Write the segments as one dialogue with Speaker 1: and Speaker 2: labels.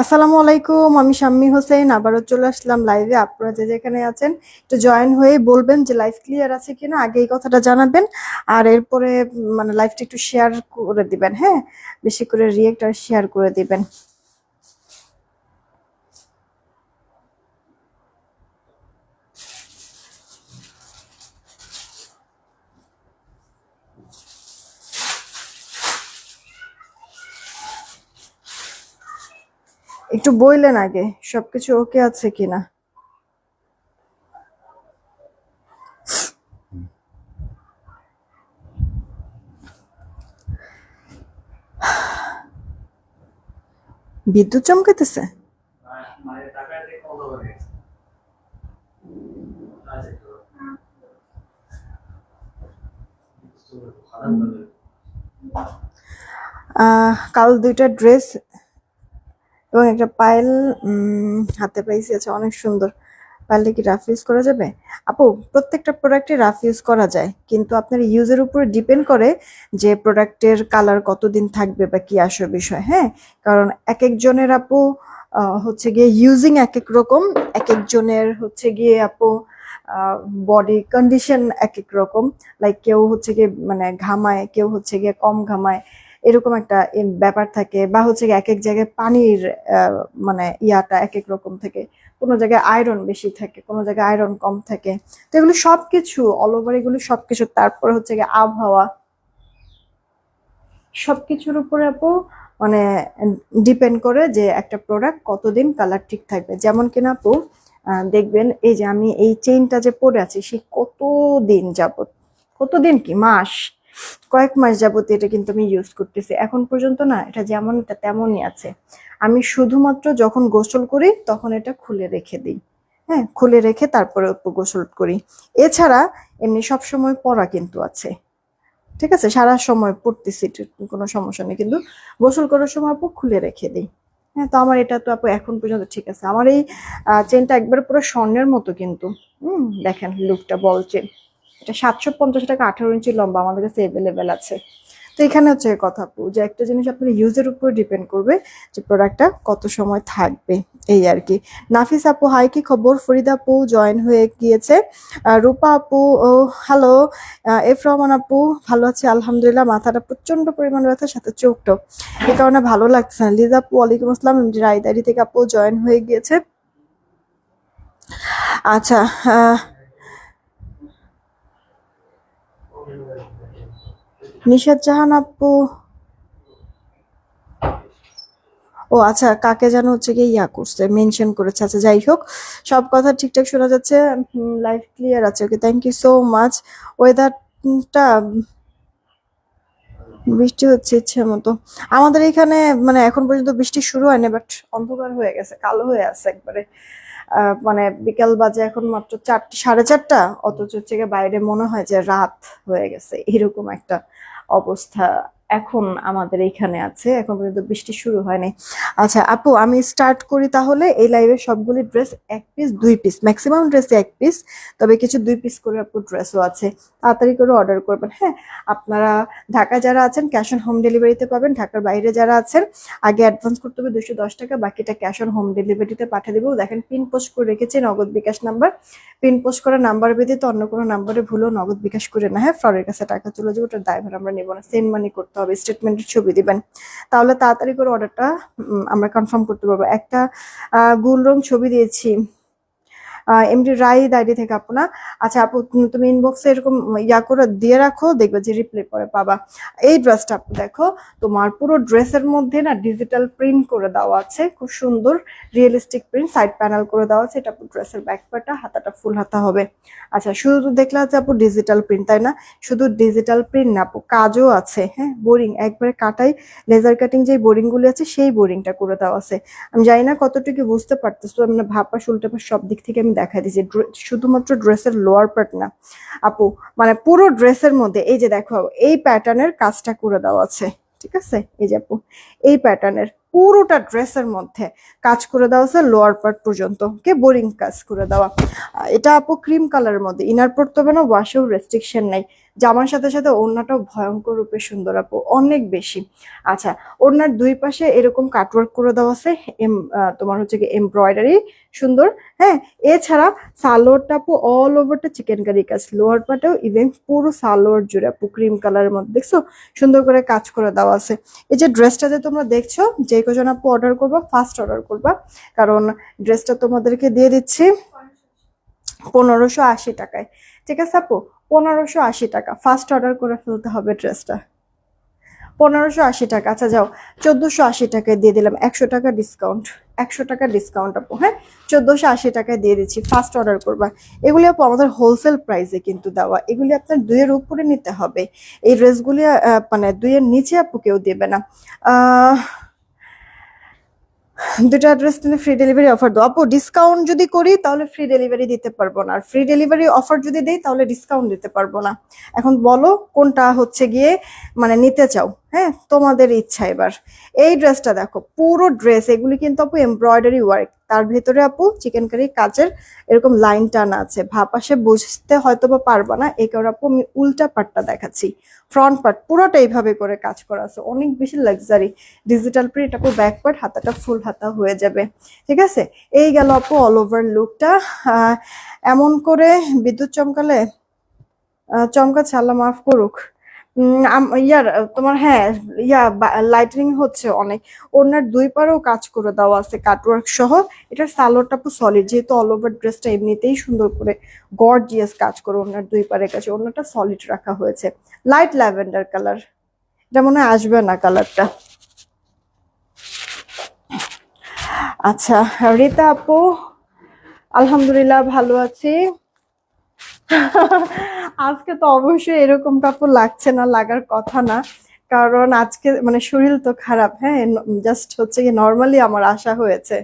Speaker 1: আসসালামু আলাইকুম, আমি শাম্মী হোসেন, আবারও চলে আসলাম লাইভে আপনারা যে যেখানে আছেন, একটু জয়েন হয়ে বলবেন যে লাইভ ক্লিয়ার আছে কিনা, আগে এই কথাটা জানাবেন। আর এরপরে মানে লাইভটা একটু শেয়ার করে দিবেন হ্যাঁ? বেশি করে রিয়েক্ট আর শেয়ার করে দিবেন। একটু বইলেন আগে সবকিছু ওকে আছে কিনা? বিদ্যুৎ চমকাইতেছে? কাল দুইটা ড্রেস এবং একটা পায়েল হাতে পাইছি আছে, অনেক সুন্দর। পারলে কি রাফ ইউজ করা যাবে? আপু, প্রত্যেকটা প্রোডাক্টে রাফ ইউজ করা যায়, কিন্তু আপনার ইউজের উপরে ডিপেন্ড করে যে প্রোডাক্টের কালার কতদিন থাকবে বা কি আসবে বিষয় হ্যাঁ? কারণ এক একজনের আপু হচ্ছে গিয়ে ইউজিং এক এক রকম এক একজনের হচ্ছে গিয়ে আপু বডি কন্ডিশন এক এক রকম। লাইক কেউ হচ্ছে গিয়ে মানে ঘামায়, কেউ হচ্ছে গিয়ে কম ঘামায়। এরকম একটা ব্যাপার থাকে বা হচ্ছে এক এক জায়গায় পানির মানে ইয়াটা এক এক রকম থাকে। কোনো জায়গায় আয়রন বেশি থাকে, কোনো জায়গায় আয়রন কম থাকে। তো এগুলো সবকিছু অল ওভার এগুলো সবকিছু, তারপরে হচ্ছে গিয়ে আবহাওয়া। সবকিছুর উপরে আপু মানে ডিপেন্ড করে যে একটা প্রোডাক্ট কতদিন কালার ঠিক থাকবে। যেমন কিনা আপু দেখবেন এই যে আমি এই চেইনটা যে পরে আছি, সে কতদিন যাবত কতদিন কি? মাস? কয়েক মাস যাবত এটা কিন্তু আমি ইউজ করতেছি। এখন পর্যন্ত না, এটা যেমন এটা তেমনই আছে। আমি শুধুমাত্র যখন গোসল করি, তখন এটা খুলে রেখে দিই। হ্যাঁ খুলে রেখে তারপরে গোসল করি। এছাড়া এমনি সব সময় পরা কিন্তু আছে। ঠিক আছে? সারা সময় পড়তেছি কোনো সমস্যা নেই। কিন্তু গোসল করার সময় আপু খুলে রেখে দিই। হ্যাঁ তো আমার এটা তো আপু এখন পর্যন্ত ঠিক আছে। আমার এই চেনটা একবার পুরো স্বর্ণের মতো কিন্তু। হুম, দেখেন লুকটা বল চেন এটা সাতশো পঞ্চাশ টাকা আঠারো ইঞ্চি লম্বা আমাদের কাছে অ্যাভেলেবেল আছে। তো এখানে হচ্ছে কথা আপু যে একটা জিনিস আপনার ইউজের উপর ডিপেন্ড করবে যে প্রোডাক্টটা কত সময় থাকবে এই আর কি। নাফিস আপু হাই কি খবর? ফরিদা আপু জয়েন হয়ে গিয়েছে। রূপা আপু ও হ্যালো এফ রহমান আপু ভালো আছে আলহামদুলিল্লাহ। মাথাটা প্রচণ্ড পরিমাণ ব্যথা সাথে চোখটাও। এই কারণে ভালো লাগছে না। লিজা আপু ওয়ালাইকুম আসসালাম। রায়দারি থেকে আপু জয়েন হয়ে গিয়েছে। আচ্ছা আহ, নিশাদ জাহান আপু ও আচ্ছা কাকে যেন হচ্ছে গিয়ে ইয়া করছে মেনশন করেছে। আচ্ছা যাই হোক, সব কথা ঠিকঠাক শোনা যাচ্ছে। লাইফ ক্লিয়ার আছে। Okay thank you so much ওয়েদারটা বৃষ্টি হচ্ছে ইচ্ছে মতো। আমাদের এখানে মানে এখন পর্যন্ত বৃষ্টি শুরু হয়নি বাট অন্ধকার হয়ে গেছে, কালো হয়ে আছে একবারে। মানে বিকাল বাজে এখন মাত্র চারটে, সাড়ে চারটা, অথচ হচ্ছে বাইরে মনে হয় যে রাত হয়ে গেছে, এরকম একটা অবস্থা এখন আমাদের এখানে আছে, এখন পর্যন্ত বৃষ্টি শুরু হয়নি। আচ্ছা আপু, আমি স্টার্ট করি তাহলে এই লাইভের সবগুলি ড্রেস এক পিস দুই পিস ম্যাক্সিমাম ড্রেসে এক পিস তবে কিছু দুই পিস করে আপু ড্রেসও আছে। তাড়াতাড়ি করে অর্ডার করবেন হ্যাঁ? আপনারা ঢাকা যারা আছেন ক্যাশ অন হোম ডেলিভারিতে পাবেন, ঢাকার বাইরে যারা আছেন, আগে অ্যাডভান্স করতে হবে দুশো দশ টাকা, বাকিটা ক্যাশ অন হোম ডেলিভারিতে পাঠিয়ে দেবো। দেখেন পিন পোস্ট করে রেখেছি, Nagad bKash number pin post করা নাম্বার ব্যতীত অন্য কোনো নাম্বারে ভুলেও নগদ বিকাশ করে না হ্যাঁ? ফ্রডের কাছে টাকা চলে যাবে ওটার দায়ভার আমরা নেব না সেন্ড মানি করতে হবে স্টেটমেন্টের ছবি দিবেন। তাহলে তাড়াতাড়ি করে অর্ডারটা আমরা কনফার্ম করতে পারব। একটা গুল রং ছবি দিয়েছি। এমডি রাই ডায়েরি থেকে আপু, না? আচ্ছা আপু তুমি- ইনবক্সে এরকম ইয়া করে দিয়ে রাখো, দেখবে যে রিপ্লাই করে পাবা। এই ড্রেসটা আপু দেখো, তোমার পুরো ড্রেসের মধ্যে না ডিজিটাল প্রিন্ট করে দেওয়া আছে, খুব সুন্দর রিয়েলিস্টিক প্রিন্ট সাইড প্যানেল করে দেওয়া আছে, এটা আপু ড্রেসের ব্যাক পার্টটা হাতাটা ফুল হাতা হবে। আচ্ছা শুধু দেখলে আছে আপু ডিজিটাল প্রিন্ট তাই না? শুধু ডিজিটাল প্রিন্ট না আপু, কাজও আছে হ্যাঁ? বোরিং, একবারে কাটাই লেজার কাটিং যে বোরিং গুলি আছে, সেই বোরিংটা করে দেওয়া আছে। আমি জানি না কতটুকু বুঝতে পারতেছো মানে ভাপা পাশ সব দিক থেকে আমি দেখাই দিয়েছে। শুধুমাত্র ড্রেসের লোয়ার পার্ট না। আপু মানে পুরো ড্রেসের মধ্যে, এই যে দেখো, এই প্যাটার্নের কাজটা করে দেওয়া আছে, ঠিক আছে? এই যে আপু, এই প্যাটার্নের পুরোটা ড্রেসের মধ্যে কাজ করে দেওয়া আছে লোয়ার পার্ট পর্যন্ত কে বোরিং কাজ করে দেওয়া। এটা আপু ক্রিম কালারের মধ্যে ইনার পড়তে হবে না ওয়াশেও রেস্ট্রিকশন নাই। জামার সাথে সাথে ওড়নাটাও ভয়ঙ্কর রূপে সুন্দর, আপু, অনেক বেশি। আচ্ছা ওড়নার দুই পাশে এরকম কাটওয়ার্ক করে দেওয়া আছে, এম তোমার হচ্ছে কি এমব্রয়ডারি সুন্দর হ্যাঁ? এছাড়া সালোয়ারটা, আপু অল ওভারটা চিকেন কারি কাজ লোয়ার পাটেও ইভেন পুরো সালোয়ার জুড়ে, আপু ক্রিম কালারের মধ্যে, দেখছ? সুন্দর করে কাজ করে দেওয়া আছে। এই যে ড্রেসটা যে তোমরা দেখছ, যে কজন আপু অর্ডার করবা ফার্স্ট অর্ডার করবা, কারণ ড্রেসটা তোমাদেরকে দিয়ে দিচ্ছি পনেরোশো আশি টাকায়। ঠিক আছে, আপু? পনেরোশো আশি টাকা। ফার্স্ট অর্ডার করে ফেলতে হবে ড্রেসটা পনেরোশো আশি টাকা। আচ্ছা যাও, চোদ্দোশো আশি টাকায় দিয়ে দিলাম একশো টাকা ডিসকাউন্ট একশো টাকা ডিসকাউন্ট আপু হ্যাঁ? চোদ্দোশো আশি টাকায় দিয়ে দিচ্ছি ফার্স্ট অর্ডার করবা। এগুলি আপু আমাদের হোলসেল প্রাইসে কিন্তু দেওয়া। এগুলি আপনার দুইয়ের উপরে নিতে হবে। এই ড্রেসগুলি মানে দুইয়ের নিচে আপু কেউ দেবে না। দুটো অ্যাড্রেস তুমি ফ্রি ডেলিভারি অফার দাও আপু ডিসকাউন্ট যদি করি, তাহলে ফ্রি ডেলিভারি দিতে পারব না। আর ফ্রি ডেলিভারি অফার যদি দেই, তাহলে ডিসকাউন্ট দিতে পারব না। এখন বলো, কোনটা হচ্ছে গিয়ে মানে নিতে চাও। হ্যাঁ তোমাদের ইচ্ছা এবার। এই ড্রেসটা দেখো, পুরো ড্রেস এগুলি কিন্তু আপু এমব্রয়ডারি ওয়ার্ক তার ভেতরে আপু চিকেন কারি কাজের এরকম লাইন টানা আছে। ভাপাশে বুঝতে হয়তো বা পারবা না এই কারণে আপু আমি উল্টা পাটটা দেখাচ্ছি। ফ্রন্ট পার্ট পুরোটা এইভাবে করে কাজ করা আছে। অনেক বেশি লাক্সারি ডিজিটাল প্রিন্ট আপু ব্যাক পার্ট হাতাটা ফুল হাতা হয়ে যাবে। ঠিক আছে? এই গেল আপু অল ওভার লুকটা এমন করে বিদ্যুৎ চমকালে চমকা আল্লাহ মাফ করুক। ইয়ার, তোমার হ্যাঁ ইয়া লাইটিং হচ্ছে অনেক। ওনার দুই পারেও কাজ করে দেওয়া আছে কাটওয়ার্ক সহ। এটার সালোয়ারটা পুরো সলিড যেহেতু অল ওভার ড্রেসটা এমনিতেই সুন্দর করে গর্জিয়াস কাজ করে ওনার দুই পারের কাছে। ওনারটা সলিড রাখা হয়েছে। লাইট ল্যাভেন্ডার কালার এটা মনে আসবে না কালারটা আচ্ছা রিতা আপু, আলহামদুলিল্লাহ ভালো আছি। আজকে তো অবশ্যই এরকমটা আপু লাগছে না, লাগার কথা না। কারণ আজকে মানে শরীর তো খারাপ হ্যাঁ? জাস্ট হচ্ছে কি নর্মালি আমার আশা হয়েছে।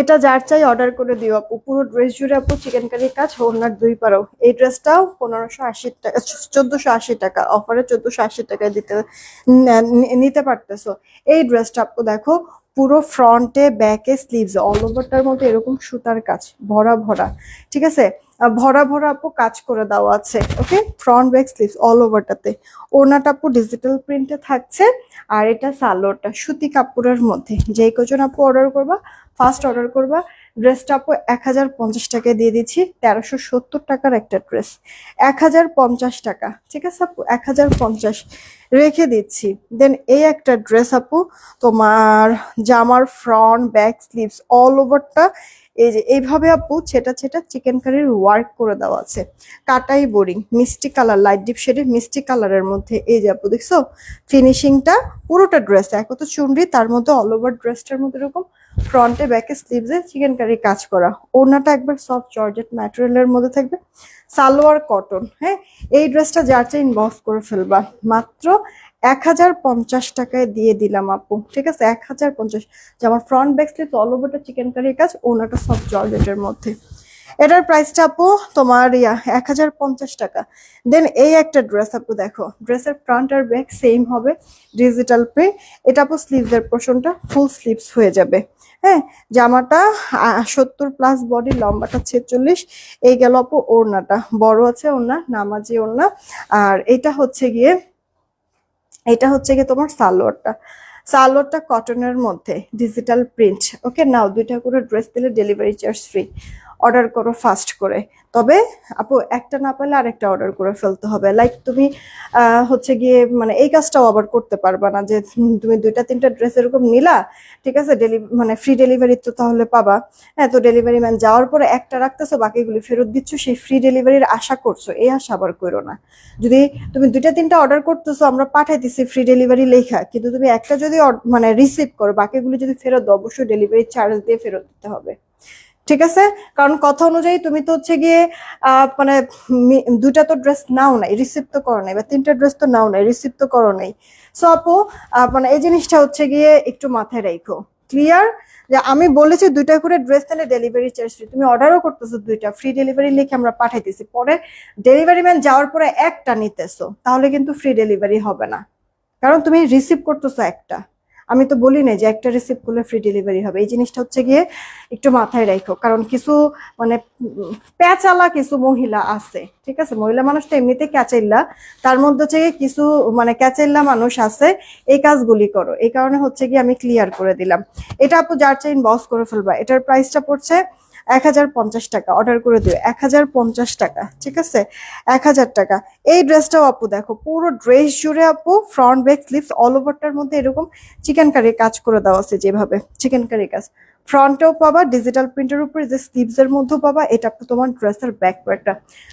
Speaker 1: এটা যার চাই অর্ডার করে দিও আপু। পুরো ড্রেস জুড়ে আপু চিকেন কারি কাজ, ওনার দুই পারো। এই ড্রেসটাও পনেরোশো আশি টাকা চোদ্দশো আশি টাকা। অফারে চোদ্দশো আশি টাকায় দিতে নিতে পারতেছো। এই ড্রেসটা আপু দেখো, পুরো ফ্রন্টে ব্যাকে স্লিভস অল ওভারটার মধ্যে এরকম সুতার কাজ, ভরা ভরা। ঠিক আছে? ভরা ভরা আপু কাজ করে দেওয়া আছে, okay? Front back sleeves all ওভারটাতে ওনাটা আপু ডিজিটাল প্রিন্টে থাকছে, আর এটা সালোয়ারটা, সুতি কাপড়ের মধ্যে। যেই কজন আপু অর্ডার করবা ফার্স্ট অর্ডার করবা ড্রেসটা আপু এক হাজার পঞ্চাশ টাকায় দিয়ে দিচ্ছি, তেরোশো সত্তর টাকার একটা ড্রেস এক হাজার পঞ্চাশ টাকা, ঠিক আছে আপু? এক হাজার পঞ্চাশ রেখে দিচ্ছি। দেন এই একটা ড্রেস আপু, তোমার জামার ফ্রন্ট ব্যাক স্লিভস অল ওভারটা এই যে, এইভাবে আপু ছেটা ছেটা চিকেন কারির ওয়ার্ক করে দেওয়া আছে। কাটাই বোরিং মিষ্টি কালার লাইট ডিপ শেডের মিষ্টি কালারের মধ্যে। এই যে আপু দেখছ ফিনিশিংটা পুরোটা ড্রেস এক তো চুনরি, তার মধ্যে অল ওভার ড্রেসটার মধ্যে এরকম ফ্রন্টে ব্যাকে স্লিভসে চিকেন কারি কাজ করা। ওড়নাটা একবার সফট জর্জেট ম্যাটেরিয়ালের মধ্যে থাকবে। সালোয়ার কটন হ্যাঁ? এই ড্রেসটা যার চাই ইনবক্স করে ফেলবা। মাত্র এক হাজার পঞ্চাশ টাকায় দিয়ে দিলাম আপু, ঠিক আছে? এক হাজার পঞ্চাশ। যে আমার ফ্রন্ট ব্যাক স্লিভ অল ওভারটা চিকেন কারির কাজ, ওনাটা সব জর্জেটের মধ্যে। এটার প্রাইসটা আপু তোমার ইয়া, এক হাজার পঞ্চাশ টাকা। দেন এই একটা ড্রেস আপু দেখো ড্রেসের ফ্রন্ট আর ব্যাক সেম হবে ডিজিটাল পে এটা আপু স্লিভসের পোর্শনটা ফুল স্লিভস হয়ে যাবে। হ্যাঁ জামাটা সত্তর প্লাস বডি লম্বাটা ছেচল্লিশ। এই গেল আপু ওড়নাটা, বড় আছে ওড়না, নামাজি ওড়না। আর এটা হচ্ছে গিয়ে এটা হচ্ছে গিয়ে তোমার সালোয়ারটা। সালোয়ারটা কটনের মধ্যে ডিজিটাল প্রিন্ট ওকে নাও দুইটা করে ড্রেস দিলে ডেলিভারি চার্জ ফ্রি অর্ডার করো ফাস্ট করে। তবে আপু, একটা না পেলে আরেকটা অর্ডার করে ফেলতে হবে। লাইক তুমি হচ্ছে গিয়ে মানে এই কাজটাও আবার করতে পারবা না যে তুমি দুইটা তিনটা ড্রেস এরকম নিলা, ঠিক আছে, ডেলি মানে ফ্রি ডেলিভারি তো তাহলে পাবা। হ্যাঁ তো ডেলিভারি ম্যান যাওয়ার পরে একটা রাখতেছো, বাকিগুলি ফেরত দিচ্ছ, সেই ফ্রি ডেলিভারির আশা করছ, এই আশা আবার করো না। যদি তুমি দুইটা তিনটা অর্ডার করতেছো, আমরা পাঠাইতেছি ফ্রি ডেলিভারি লেখা, কিন্তু তুমি একটা যদি মানে রিসিভ করো, বাকিগুলি যদি ফেরত দাও, অবশ্যই ডেলিভারি চার্জ দিয়ে ফেরত দিতে হবে। ঠিক আছে? কারণ কথা অনুযায়ী তুমি তো হচ্ছে গিয়ে মানে দুটা তো ড্রেস নাও নাই রিসিভ তো করো নাই বা তিনটা ড্রেস তো নাও নাই রিসিভ তো করো নাই। সো আপু মানে এই জিনিসটা হচ্ছে গিয়ে একটু মাথায় রাখো ক্লিয়ার যে আমি বলেছি দুইটা করে ড্রেস তাহলে ডেলিভারি চার্জ ফ্রি তুমি অর্ডারও করতেছো দুইটা ফ্রি ডেলিভারি লিখে আমরা পাঠাইতেছি। পরে ডেলিভারি ম্যান যাওয়ার পরে একটা নিতেছো, তাহলে কিন্তু ফ্রি ডেলিভারি হবে না। কারণ তুমি রিসিভ করতেছো একটা। আমি তো বলি না যে একটা রিসিপ্ট করলে ফ্রি ডেলিভারি হবে। এই জিনিসটা হচ্ছে গিয়ে একটু মাথায় রাখো। কারণ কিছু মানে প্যাচালা কিছু মহিলা আছে, ঠিক আছে? মহিলা মানুষটা এমনিতে ক্যাচেল্লা তার মধ্যে হচ্ছে কিছু মানে ক্যাচেল্লা মানুষ আছে, এই কাজগুলি করো। এই কারণে হচ্ছে গিয়ে আমি ক্লিয়ার করে দিলাম। এটা আপু যার চাই বস করে ফেলবা, এটার প্রাইসটা পড়ছে এক হাজার পঞ্চাশ টাকা। অর্ডার করে দিও। এক হাজার পঞ্চাশ টাকা, ঠিক আছে? এক হাজার টাকা। এই ড্রেসটাও আপু দেখো, পুরো ড্রেস জুড়ে আপু ফ্রন্ট ব্যাক স্লিপস অল ওভারটার মধ্যে এরকম চিকেন কারি কাজ করে দেওয়া আছে যেভাবে চিকেন কারি কাজ। ফ্রন্টেও পাবা ডিজিটাল প্রিন্টের উপরে যে স্লিভস এর মধ্যেও পাবা, এটা তোমার ড্রেসের ব্যাক পার্টটা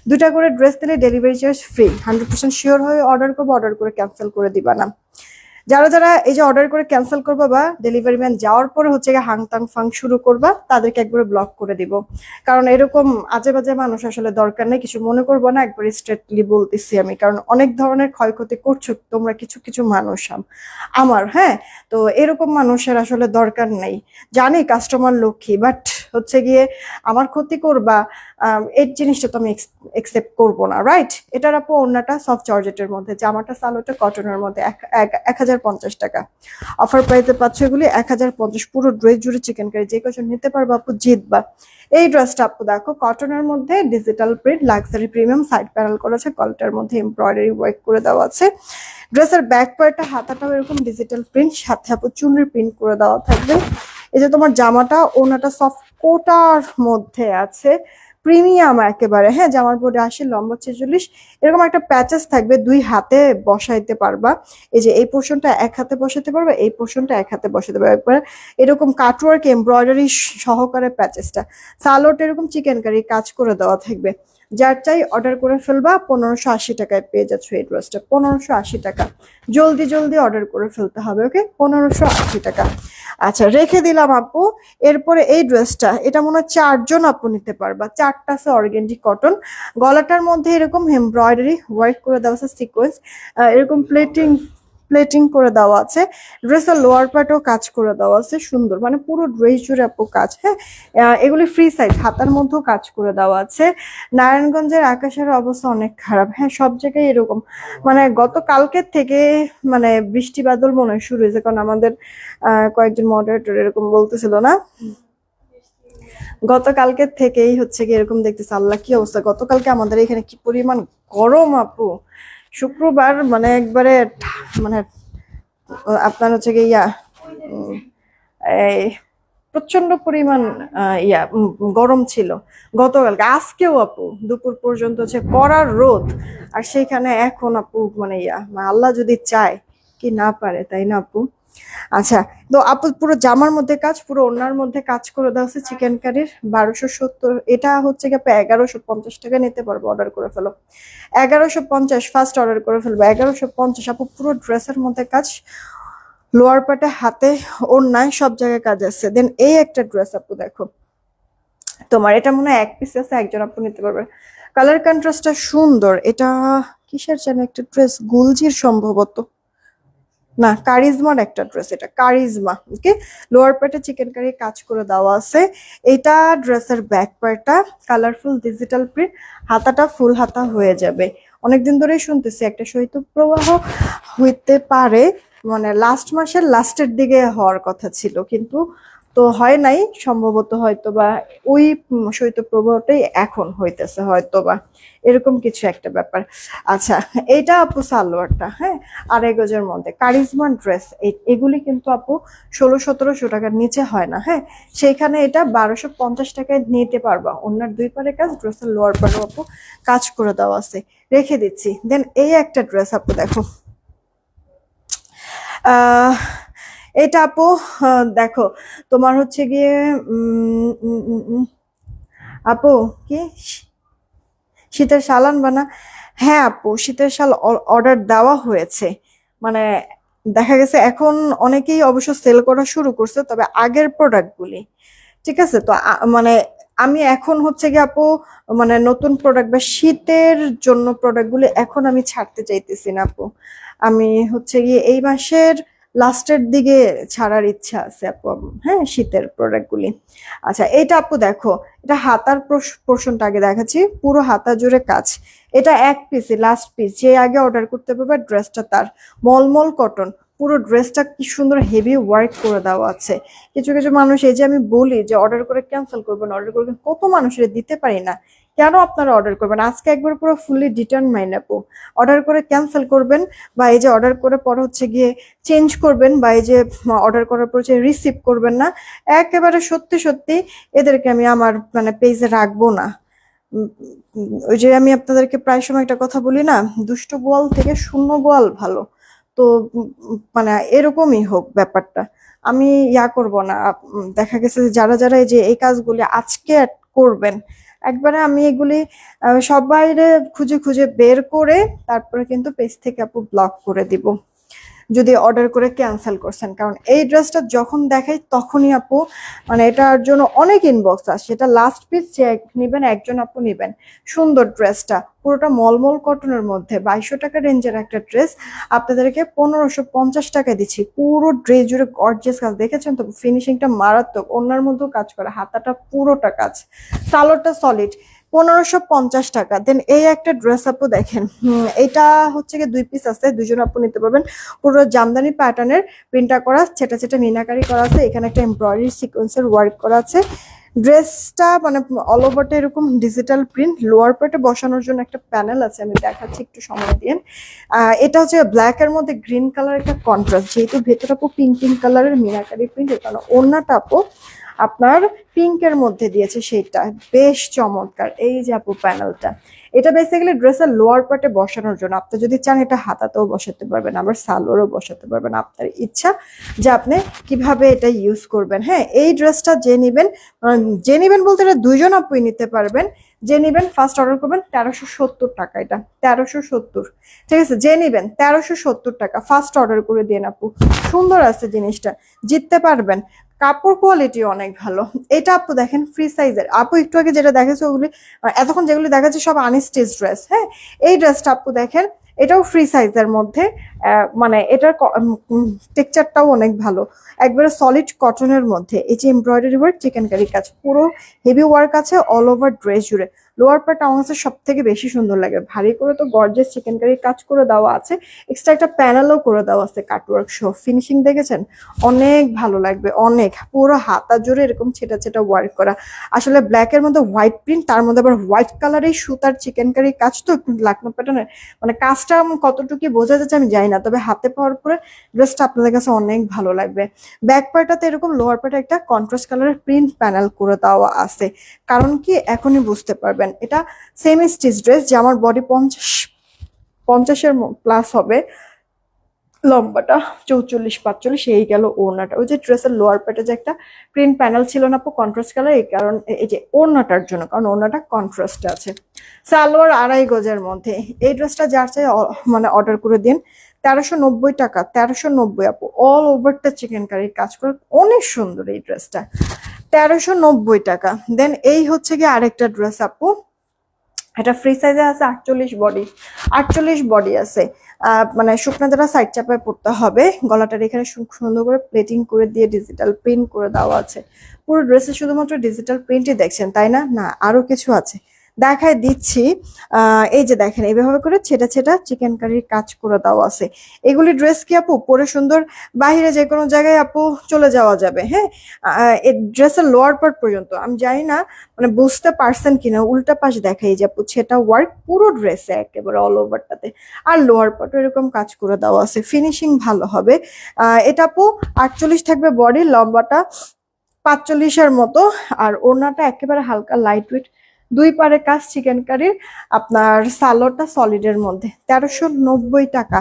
Speaker 1: দুটা করে ড্রেস দিলে delivery charge free hundred percent sure হয়ে অর্ডার করব অর্ডার করে ক্যান্সেল করে দিবা না। যারা যারা এই যে অর্ডার করে ক্যান্সেল করবা বা ডেলিভারি ম্যান যাওয়ার পরে হচ্ছে গিয়ে হাং তাং ফাং শুরু করবা, তাদেরকে একবারে ব্লক করে দিব। কারণ এরকম আজে বাজে মানুষ আসলে দরকার নেই, কিছু মনে করব না, একবার স্ট্রেটলি বলতেছি আমি। কারণ অনেক ধরনের ক্ষয়ক্ষতি করছ তোমরা কিছু কিছু মানুষ আম- আমার হ্যাঁ? তো এরকম মানুষের আসলে দরকার নেই। জানি কাস্টমার লক্ষ্মী বাট হচ্ছে গিয়ে আমার ক্ষতি করবা এই জিনিসটা তো আমি একসেপ্ট করব না রাইট এটার আপু অন্যটা সফট জর্জেটের মধ্যে জামাটা সালোটা কটনের মধ্যে, এক- হাজার পঞ্চাশ টাকা। অফার প্রাইসে পাচ্ছ এগুলি এক হাজার পঞ্চাশ, পুরো ড্রেস জুড়ে চিকেন কারি যে কজন নিতে পারব আপু জিতবা। এই ড্রেসটা আপু দেখো কটনের মধ্যে digital print luxury premium side panel করেছে কলটার মধ্যে এমব্রয়ডারি ওয়ার্ক করে দেওয়া আছে। ড্রেসের ব্যাক পার্টটা হাতাটাও এরকম ডিজিটাল প্রিন্ট সাথে আপু চুনরি প্রিন্ট করে দেওয়া থাকবে। এই যে তোমার জামাটা, ওনাটা সফট কোটার মধ্যে আছে। প্রিমিয়াম একেবারে। হ্যাঁ জামার বোর্ডে আসে লম্বা ছেচল্লিশ। এরকম একটা প্যাচেস থাকবে, দুই হাতে বসাইতে পারবা। এই যে এই পোর্শনটা এক হাতে বসাতে পারবে, এই পোর্শনটা এক হাতে বসাতে পারবে। একবার এরকম কাটওয়ার্ক এমব্রয়ডারি সহকারে প্যাচেসটা সালোট এরকম চিকেন কারি কাজ করে দেওয়া থাকবে। যার চাই অর্ডার করে ফেলবা, পনেরোশো আশি টাকায় পেয়ে যাচ্ছ এই ড্রেসটা পনেরোশো আশি টাকা। জলদি জলদি অর্ডার করে ফেলতে হবে ওকে পনেরোশো আশি টাকা। আচ্ছা রেখে দিলাম আপু। এরপরে এই ড্রেসটা এটা মনে হয় চারজন আপু নিতে পারবা। চারটা আছে অর্গেন্ডি কটন গলাটার মধ্যে এরকম এমব্রয়ডারি ওয়ার্ক করে দেওয়া সিকোয়েন্স এরকম প্লেটিং প্লেটিং করে দেওয়া আছে। ড্রেসের লোয়ার পার্টেও কাজ করে দেওয়া আছে, সুন্দর। মানে পুরো ড্রেস জুড়ে আপু কাজ হ্যাঁ? এগুলি ফ্রি সাইজ হাতার মধ্যেও কাজ করে দেওয়া আছে। নারায়ণগঞ্জের আকাশের অবস্থা অনেক খারাপ হ্যাঁ? সব জায়গায় এরকম। মানে গত গতকালকের থেকে মানে বৃষ্টি বাদল মনে শুরু হয়েছে, কারণ আমাদের কয়েকজন মডারেটর এরকম বলতেছিল না? গতকালকের থেকেই হচ্ছে কি এরকম দেখতেছে, আল্লাহ কি অবস্থা? গতকালকে আমাদের এখানে কি পরিমাণ গরম আপু? শুক্রবার মানে একবারে মানে আপনার হচ্ছে কি ইয়া এই প্রচণ্ড পরিমাণ ইয়া গরম ছিল গতকালকে। আজকেও আপু, দুপুর পর্যন্ত হচ্ছে করার রোদ। আর সেইখানে এখন আপু মানে ইয়া আল্লাহ যদি চায়, কি না পারে, তাই না আপু? আচ্ছা তো আপু পুরো জামার মধ্যে কাজ, পুরো ওনার মধ্যে কাজ করে দেওয়া হচ্ছে চিকেন কারির বারোশো সত্তর, এটা হচ্ছে আপু এগারোশো পঞ্চাশ টাকা নিতে পারব অর্ডার করে ফেলো। এগারোশো পঞ্চাশ ফার্স্ট অর্ডার করে ফেলব। এগারোশো পঞ্চাশ, আপু পুরো ড্রেসের মধ্যে কাজ লোয়ার পাটে হাতে, ওড়নায় সব জায়গায় কাজ আছে। দেন এই একটা ড্রেস আপু দেখো। তোমার এটা মনে হয় এক পিস আছে, একজন আপু নিতে পারবে। কালার কন্ট্রাস্টটা সুন্দর। এটা কিসের যেন একটা ড্রেস গুলজির সম্ভবত। না, কারিজমার একটা ড্রেস এটা কারিজমা ওকে লোয়ার পার্টে চিকেন কারি কাজ করে দেওয়া আছে। এটা ড্রেসের ব্যাক পার্টটা কালারফুল ডিজিটাল প্রিন্ট হাতাটা ফুল হাতা হয়ে যাবে। অনেকদিন ধরেই শুনতেছি, একটা শৈত্য প্রবাহ হইতে পারে মানে লাস্ট মাসের লাস্টের দিকে হওয়ার কথা ছিল, কিন্তু তো হয় নাই, সম্ভবত হয়তো বা ওই শৈত্যপ্রবাহটাই এখন হইতেছে হয়তো বা এরকম কিছু একটা ব্যাপার। আচ্ছা এটা আপু সালোয়ারটা হ্যাঁ? আড়াই গজের মধ্যে, কারিজমান ড্রেস এগুলি কিন্তু আপু ষোলো, সতেরোশো টাকার নিচে হয় না হ্যাঁ? সেইখানে এটা বারোশো পঞ্চাশ টাকায় নিতে পারবা। অন্যার দুই পারে কাজ, ড্রেসের লোয়ার পারেও আপু কাজ করে দেওয়া আছে। রেখে দিচ্ছি। দেন এই একটা ড্রেস আপু দেখো। আহ এটা আপু দেখো, তোমার হচ্ছে গিয়ে আপু, কি? শীতের শাল আনবা না? হ্যাঁ আপু, শীতের শাল অর্ডার দেওয়া হয়েছে। মানে দেখা গেছে এখন অনেকেই অবশ্য সেল করা শুরু করছে, তবে আগের প্রোডাক্টগুলি ঠিক আছে? তো মানে আমি এখন হচ্ছে গিয়ে আপু মানে নতুন প্রোডাক্ট বা শীতের জন্য প্রোডাক্টগুলি এখন আমি ছাড়তে চাইতেছি না আপু। আমি হচ্ছে গিয়ে এই মাসের লাস্টের দিকে ছাড়ার ইচ্ছা আছে আপু হ্যাঁ শীতের প্রোডাক্টগুলি আচ্ছা এটা আপু দেখো, এটা হাতার পোর্শনটা আগে দেখাচ্ছি, পুরো হাতা জুড়ে কাজ। এটা এক পিস লাস্ট পিস যে আগে অর্ডার করতে পারবে ড্রেসটা তার। মলমল কটন পুরো ড্রেসটা কি সুন্দর হেভি ওয়ার্ক করে দেওয়া আছে। কিছু কিছু মানুষ, এই যে আমি বলি যে অর্ডার করে ক্যান্সেল করবেন অর্ডার করবেন কত মানুষের দিতে পারি না। কেন আপনারা অর্ডার করবেন? আজকে একবার পুরো ফুললি রিটার্ন মাইন আপু অর্ডার করে ক্যান্সেল করবেন বা এই যে অর্ডার করে পর হচ্ছে গিয়ে চেঞ্জ করবেন বা এই যে অর্ডার করার পর যে রিসিভ করবেন না, একেবারে সত্যি সত্যি এদেরকে আমি আমার মানে পেজে রাখব না। ওই যে আমি আপনাদেরকে প্রায় সময় একটা কথা বলি না, দুষ্ট গোয়াল থেকে শূন্য গোয়াল ভালো। তো মানে এরকমই হোক ব্যাপারটা। আমি ইয়া করব না দেখা গেছে যারা যারা এই যে এই কাজগুলি আজকে করবেন একবারে আমি এগুলি সবাইরে খুঁজে খুঁজে বের করে তারপরে কিন্তু পেজ থেকে আপু ব্লক করে দিব। যদি অর্ডার করে ক্যান্সেল করছেন। কারণ এই ড্রেসটা যখন দেখাই তখনই আপু মানে এটার জন্য অনেক ইনবক্স আসে এটা লাস্ট পিস যে নিবেন, একজন আপু নিবেন। সুন্দর ড্রেসটা পুরোটা মলমল কটনের মধ্যে, বাইশশো টাকা রেঞ্জের একটা ড্রেস আপনাদেরকে পনেরোশো পঞ্চাশ টাকা দিচ্ছি। পুরো ড্রেস জুড়ে গর্জিয়াস কাজ। দেখেছেন তো ফিনিশিংটা মারাত্মক। অন্যার মধ্যেও কাজ করে, হাতাটা পুরোটা কাজ। সালোয়ারটা সলিড পনেরোশো পঞ্চাশ টাকা। দেন এই একটা ড্রেস আপু দেখেন এটা হচ্ছে গিয়ে দুই পিস আছে দুজন আপু নিতে পারবেন। পুরো জামদানি প্যাটার্নের প্রিন্টার করা, ছেটা ছেটা মিনাকারি করা আছে, এখানে একটা এমব্রয়ডারি সিকোয়েন্সের ওয়ার্ক করা আছে। ড্রেসটা মানে অল ওভারটা এরকম ডিজিটাল প্রিন্ট লোয়ার পার্টে বসানোর জন্য একটা প্যানেল আছে, আমি দেখাচ্ছি, একটু সময় দিয়ে এটা হচ্ছে ব্ল্যাক এর মধ্যে গ্রিন কালার একটা কন্ট্রাস্ট যেহেতু ভেতরে আপু পিঙ্ক পিঙ্ক কালারের মিনাকারি প্রিন্ট এর কারণে আপু আপনার পিঙ্কের মধ্যে দিয়েছে সেইটা। বেশ চমৎকার, এই যে আপু প্যানেলটা এটা বেসিক্যালি ড্রেসের লোয়ার পার্টে বসানোর জন্য। আপনি যদি চান এটা হাতাতেও বসাতে পারবেন, আবার সালোয়ারও বসাতে পারবেন। আপনার ইচ্ছা যে আপনি কীভাবে এটা ইউজ করবেন। হ্যাঁ এই ড্রেসটা যে নিবেন যে নিবেন বলতে এটা দুইজন আপুই নিতে পারবেন। যে নিবেন ফার্স্ট অর্ডার করবেন তেরোশো সত্তর টাকা এটা, তেরোশো সত্তর। ঠিক আছে, যে নিবেন তেরোশো সত্তর টাকা ফার্স্ট অর্ডার করে দিন আপু। সুন্দর আছে জিনিসটা, জিততে পারবেন। কাপড় কোয়ালিটি অনেক ভালো। এটা আপু দেখেন ফ্রি সাইজের আপু একটু আগে যেটা দেখেছে ওগুলি এতক্ষণ যেগুলি দেখাচ্ছে সব আনস্টিচ ড্রেস হ্যাঁ? এই ড্রেসটা আপু দেখেন, এটাও ফ্রি সাইজের মধ্যে মানে এটার টেক্সচারটাও অনেক ভালো। একবারে সলিড কটনের মধ্যে, এই যে এমব্রয়ডারি ওয়ার্ক চিকেন কারি কাজ, পুরো হেভি ওয়ার্ক আছে অল ওভার ড্রেস জুড়ে। লোয়ার পার্ট আমার কাছে সব থেকে বেশি সুন্দর লাগে। ভারী করে তো গর্জেস চিকেন কারি কাজ করে দেওয়া আছে। এক্সট্রা একটা প্যানেলও করে দেওয়া আছে কাটওয়ার্ক সহ। ফিনিশিং দেখেছেন? অনেক ভালো লাগবে, অনেক। পুরো হাতা জুড়ে এরকম ছেটা ছেটা ওয়ার্ক করা। আসলে ব্ল্যাক এর মধ্যে হোয়াইট প্রিন্ট তার মধ্যে আবার হোয়াইট কালারের সুতার চিকেন কারি কাজ তো লাকনো প্যাটার্নের মানে কাজটা কতটুকু বোঝা যাচ্ছে আমি জানি না, তবে হাতে পাওয়ার পরে ড্রেসটা আপনাদের কাছে অনেক ভালো লাগবে। ব্যাক পার্টটাতে এরকম লোয়ার পার্টে একটা কন্ট্রাস্ট কালারের প্রিন্ট প্যানেল করে দেওয়া আছে। কারণ কি? এখনই বুঝতে পারবেন। এটা সেমি স্টিচ ড্রেস যে আমার বডি পঞ্চাশ, পঞ্চাশের প্লাস হবে। লম্বাটা চৌচল্লিশ, পাঁচচল্লিশ, এই গেল ওড়নাটা। ওই যে ড্রেসের লোয়ার পেটে যে একটা প্রিন্ট প্যানেল ছিল না কন্ট্রাস্ট কালার এই কারণ এই যে ওড়নাটার জন্য, কারণ ওড়নাটা কন্ট্রাস্ট আছে। সালোয়ার আড়াই গজের মধ্যে। এই ড্রেসটা যার চাই মানে অর্ডার করে দিন। তেরোশো নব্বই টাকা, তেরোশো নব্বই, আপু। অল ওভারটা চিকেন কারির কাজ করে অনেক সুন্দর এই ড্রেসটা তেরোশো নব্বই টাকা। দেন এই হচ্ছে গিয়ে আরেকটা ড্রেস আপু। এটা ফ্রি সাইজে আছে আটচল্লিশ বডি আটচল্লিশ বডি আছে। মানে শুকনা যারা সাইড চাপায় পড়তে হবে। গলাটার এখানে সুন্দর করে প্লেটিং করে দিয়ে ডিজিটাল প্রিন্ট করে দেওয়া আছে। পুরো ড্রেসে শুধুমাত্র ডিজিটাল প্রিন্টই দেখছেন, তাই না? না, আরও কিছু আছে। দেখায় দিচ্ছি। এই যে দেখেন এইভাবে করে ছেটা ছেটা চিকেন কারির কাজ করে দেওয়া আছে। এগুলি ড্রেস কি আপু? পরে সুন্দর বাইরে যে কোনো জায়গায় আপু চলে যাওয়া যাবে হ্যাঁ? ড্রেসের লোয়ার পার্ট পর্যন্ত। আমি জানি না মানে বুঝতে পারছেন কিনা, উল্টা পাশ দেখাই যে আপু সেটা ওয়ার্ক পুরো ড্রেসে একেবারে অল ওভারটাতে আর লোয়ার পার্টও এরকম কাজ করে দেওয়া আছে। ফিনিশিং ভালো হবে। এটা আপু আটচল্লিশ থাকবে বডি লম্বাটা পাঁচচল্লিশের মতো। আর ওড়নাটা একেবারে হালকা লাইট ওয়েট দুই পারে কাজ চিকেন কারির আপনার সালোয়ারটা সলিডের মধ্যে, তেরোশো টাকা।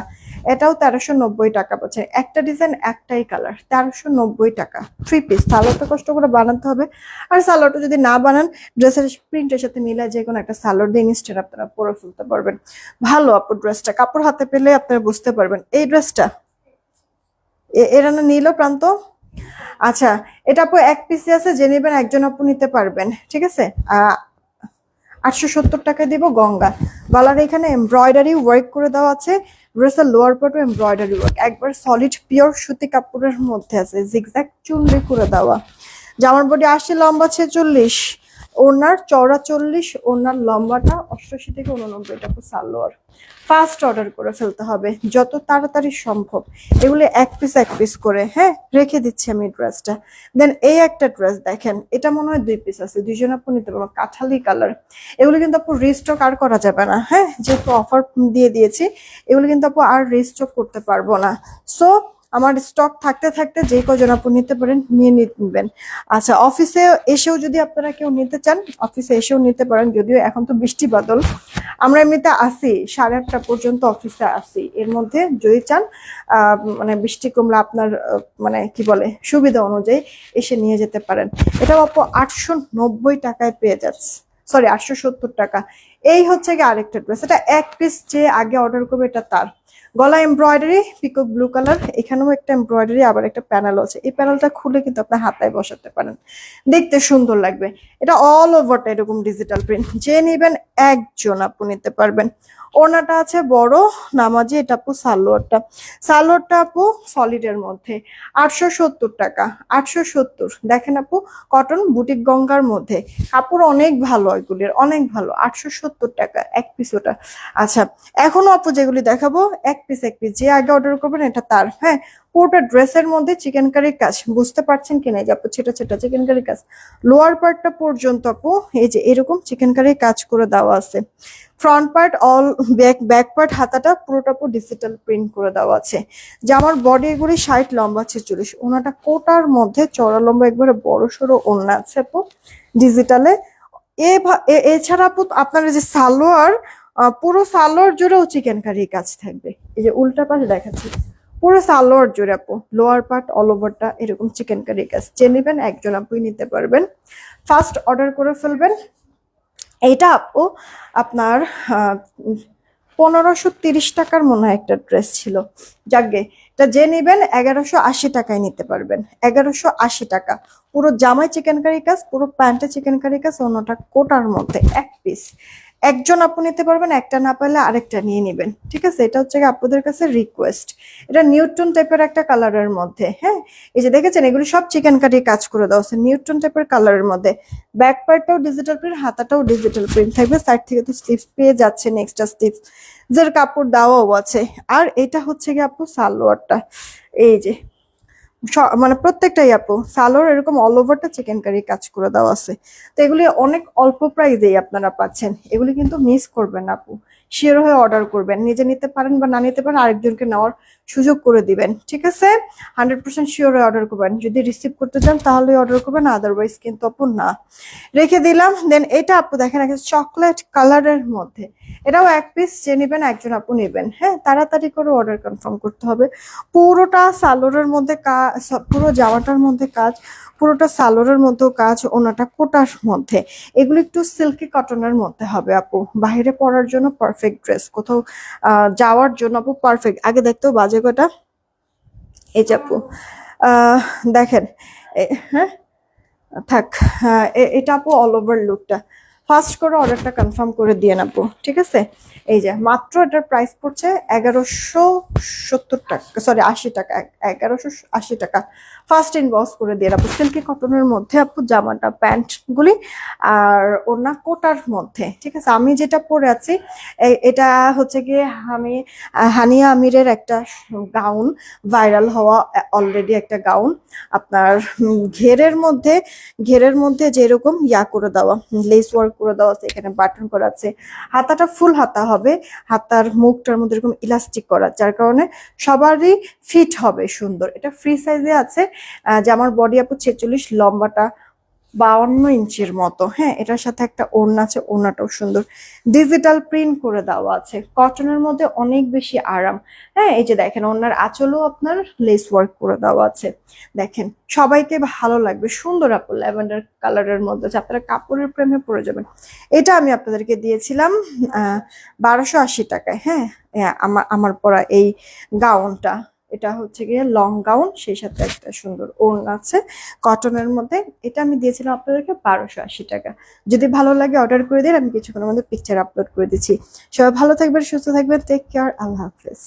Speaker 1: এটাও তেরোশো নব্বই টাকা পাচ্ছে একটা ডিজাইন একটাই কালার তেরোশো নব্বই টাকা। থ্রি পিস সালোয়ারটা কষ্ট করে বানাতে হবে। আর সালোয়ারটা যদি না বানান ড্রেসের প্রিন্টের সাথে মিলে যে কোনো একটা সালোয়ার দিয়ে ইনস্টেন্ট আপনারা পরে ফেলতে পারবেন। ভালো আপু ড্রেসটা কাপড় হাতে পেলে আপনারা বুঝতে পারবেন। এই ড্রেসটা এরা না নিল প্রান্ত? আচ্ছা এটা আপু এক পিসে আছে, যে নেবেন একজন আপু নিতে পারবেন, ঠিক আছে? আটশো সত্তর টাকায় দিব গঙ্গা। বালার এখানে এমব্রয়ডারি ওয়ার্ক করে দেওয়া আছে। ড্রেসের লোয়ার পার্টও এমব্রয়ডারি ওয়ার্ক একবার সলিড পিওর সুতি কাপড়ের মধ্যে আছে। জিগজ্যাক চুনরি করে দেওয়া। জামার বডি আসছে লম্বা ছেচল্লিশ। ওনার চওড়া চল্লিশ, ওনার লম্বাটা অষ্টাশি থেকে উননব্বই টাকা সালোয়ার। ফার্স্ট অর্ডার করে ফেলতে হবে, যত তাড়াতাড়ি সম্ভব। এগুলো এক পিস এক পিস করে হ্যাঁ? রেখে দিচ্ছি আমি ড্রেসটা দেন এই একটা ড্রেস দেখেন, এটা মনে হয় দুই পিস আছে, দুইজন আপু নিতে পারব কাঁঠালি কালার এগুলো কিন্তু আপু রিস্টক আর করা যাবে না হ্যাঁ? যেহেতু অফার দিয়ে দিয়েছি, এগুলো কিন্তু আপু আর রিস্টক করতে পারব না। সো আমার স্টক থাকতে থাকতে যে কজন আপু নিতে পারেন নিয়ে নিবেন। আচ্ছা অফিসে এসেও যদি আপনারা কেউ নিতে চান অফিসে এসেও নিতে পারেন, যদিও এখন তো বৃষ্টি বাদল। আমরা এমনিতে আসি, সাড়ে আটটা পর্যন্ত অফিসে আসি। এর মধ্যে যদি চান মানে বৃষ্টি কমলে আপনার মানে কি বলে, সুবিধা অনুযায়ী এসে নিয়ে যেতে পারেন। এটাও আপু আটশো নব্বই টাকায় পেয়ে যাচ্ছে। সরি আটশো সত্তর টাকা। এই হচ্ছে গিয়ে আরেকটা ড্রেস এটা এক পিস যে আগে অর্ডার করবে, এটা তার। গলা এমব্রয়ডারি পিকক ব্লু কালার এখানেও একটা এমব্রয়ডারি আবার একটা প্যানেল আছে। এই প্যানেলটা খুলে কিন্তু আপনার হাতায় বসাতে পারেন। দেখতে সুন্দর লাগবে। এটা অল ওভারটা এরকম ডিজিটাল প্রিন্ট যে নেবেন একজন আপু নিতে পারবেন। ওনাটা আছে বড়, নামাজি, এটা আপু সালোয়ারটা। সালোয়ারটা আপু সলিডের মধ্যে। আটশো সত্তর টাকা। আটশো সত্তর। দেখেন আপু কটন বুটিক গঙ্গার মধ্যে। কাপড় অনেক ভালো এগুলির, অনেক ভালো। আটশো সত্তর টাকা এক পিস ওটা। আচ্ছা এখনও আপু যেগুলি দেখাবো, এক পিস এক পিস যে আগে অর্ডার করবেন, এটা তার হ্যাঁ? পুরোটা ড্রেসের মধ্যে চিকেন কারির কাজ বুঝতে পারছেন কিনা যে আপু, ছেটা ছেটা চিকেন কারির কাজ লোয়ার পার্টটা পর্যন্ত আপু, এই যে এরকম চিকেন কারির কাজ করে দেওয়া আছে। Front part all back back part হাতাটা পুরোটা পুরো ডিজিটাল প্রিন্ট করে দেওয়া আছে। জামার বডি এগুলি ষাট লম্বা, ছেচল্লিশ। ওনাটা কোটার মধ্যে চড়া লম্বা, একবারে বড় সড়ো ওনা আছে আপু ডিজিটালে এছাড়া আপু, আপনার যে সালোয়ার পুরো সালোয়ার জুড়েও চিকেন কারির কাজ থাকবে। এই যে উল্টা পাশে দেখাচ্ছি, পুরো সালোয়ার জুড়ে আপু লোয়ার পার্ট অল ওভারটা এরকম চিকেন কারি কাজ যে নেবেন একজন আপুই নিতে পারবেন। ফার্স্ট অর্ডার করে ফেলবেন। এইটা আপু, আপনার পনেরোশো তিরিশ টাকার মনে হয় একটা ড্রেস ছিল। যাকে এটা যে নেবেন এগারোশো আশি টাকায় নিতে পারবেন। এগারোশো আশি টাকা। পুরো জামাই চিকেন কারি কাজ, পুরো প্যান্টে চিকেন কারি কাজ, অন্যটা কোটার মধ্যে, এক পিস একজন আপু নিতে পারবেন, একটা না পারলে আরেকটা নিয়ে নেবেন। ঠিক আছে? এটা হচ্ছে আপুদের কাছে রিকোয়েস্ট এটা নিউটন টাইপের একটা কালারের মধ্যে হ্যাঁ? এই যে দেখেছেন, এগুলি সব চিকেন কারি কাজ করে দেওয়া আছে নিউটন টাইপের কালারের মধ্যে। ব্যাক পার্টটাও ডিজিটাল প্রিন্ট হাতাটাও ডিজিটাল প্রিন্ট থাকবে। সাইড থেকে তো স্লিপস পেয়ে যাচ্ছে এক্সট্রা স্লিপস যার কাপড় দেওয়াও আছে। আর এটা হচ্ছে গিয়ে আপু সালোয়ারটা। এই যে মানে প্রত্যেকটাই আপু। সালোর এরকম অল ওভারটা চিকেন কারি কাজ করে দেওয়া আছে। তো এগুলি অনেক অল্প প্রাইসেই আপনারা পাচ্ছেন। এগুলি কিন্তু মিস করবেন আপু। শিওর হয়ে অর্ডার করবেন। নিজে নিতে পারেন বা না নিতে পারেন, আরেকজনকে নেওয়ার সুযোগ করে দিবেন, ঠিক আছে? হান্ড্রেড পার্সেন্ট শিওর অর্ডার করবেন। যদি রিসিভ করতে চান তাহলে অর্ডার করবেন আদারওয়াইজ কিন্তু আপু না। রেখে দিলাম দেন এটা আপু দেখেন একটা চকলেট কালারের মধ্যে। এটাও এক পিস যে নেবেন, একজন আপু নেবেন। হ্যাঁ তাড়াতাড়ি করে অর্ডার কনফার্ম করতে হবে। পুরোটা সালোরের মধ্যে কাজ পুরো জামাটার মধ্যে কাজ, পুরোটা সালোয়ারের মধ্যেও কাজ, ওনাটা কোটার মধ্যে। এগুলো একটু সিল্কি কটনের মধ্যে হবে আপু। বাইরে পরার জন্য পারফেক্ট ড্রেস কোথাও যাওয়ার জন্য আপু পারফেক্ট আগে দেখতেও বাজে কটা? এই চাপু দেখেন হ্যাঁ? থাক হ্যাঁ, এটা আপু অল ওভার লুকটা ফার্স্ট করে অর্ডারটা কনফার্ম করে দিয়ে আপু ঠিক আছে? এই যে, মাত্র এটার প্রাইস পড়ছে এগারোশো সত্তর টাকা সরি আশি টাকা এগারোশো আশি টাকা। ফার্স্ট ইনবক্স করে দিয়ে আপু সিল্কি কটনের মধ্যে আপু, জামাটা, প্যান্টগুলি, আর ওনা কোটার মধ্যে, ঠিক আছে? আমি যেটা পরে আছি এটা হচ্ছে গিয়ে আমি, হানিয়া আমিরের একটা গাউন, ভাইরাল হওয়া অলরেডি একটা গাউন। আপনার ঘেরের মধ্যে ঘেরের মধ্যে যেরকম ইয়া করে দেওয়া লেস ওয়ার্ক করে দেওয়া আছে, এখানে বাটন করা আছে। হাতাটা ফুল হাতা হবে, হাতার মুখটার মধ্যে এরকম ইলাস্টিক করা, যার কারণে সবারই ফিট হবে সুন্দর। এটা ফ্রি সাইজে আছে যে আমার বডি আপু ছেচল্লিশ, লম্বাটা বাউন্ন ইঞ্চির মতো। হ্যাঁ এটার সাথে একটা ওড়না আছে ওড়নাটাও সুন্দর। ডিজিটাল প্রিন্ট করে দেওয়া আছে। কটনের মধ্যে অনেক বেশি আরাম। হ্যাঁ এই যে দেখেন ওনার আঁচলও আপনার লেস ওয়ার্ক করে দেওয়া আছে। দেখেন সবাইকে ভালো লাগবে। সুন্দর আপু ল্যাভেন্ডার কালারের মধ্যে আছে। আপনারা কাপড়ের প্রেমে পড়ে যাবেন। এটা আমি আপনাদেরকে দিয়েছিলাম বারোশো আশি টাকায়। হ্যাঁ, আমার আমার পরা এই গাউনটা। এটা হচ্ছে গিয়ে লং গাউন সেই সাথে একটা সুন্দর ওন আছে। কটনের মধ্যে, এটা আমি দিয়েছিলাম আপনাদেরকে বারোশো আশি টাকা। যদি ভালো লাগে অর্ডার করে দিন, আমি কিছুক্ষণের মধ্যে পিকচার আপলোড করে দিচ্ছি। সবাই ভালো থাকবেন, সুস্থ থাকবেন টেক কেয়ার আল্লাহ হাফেজ।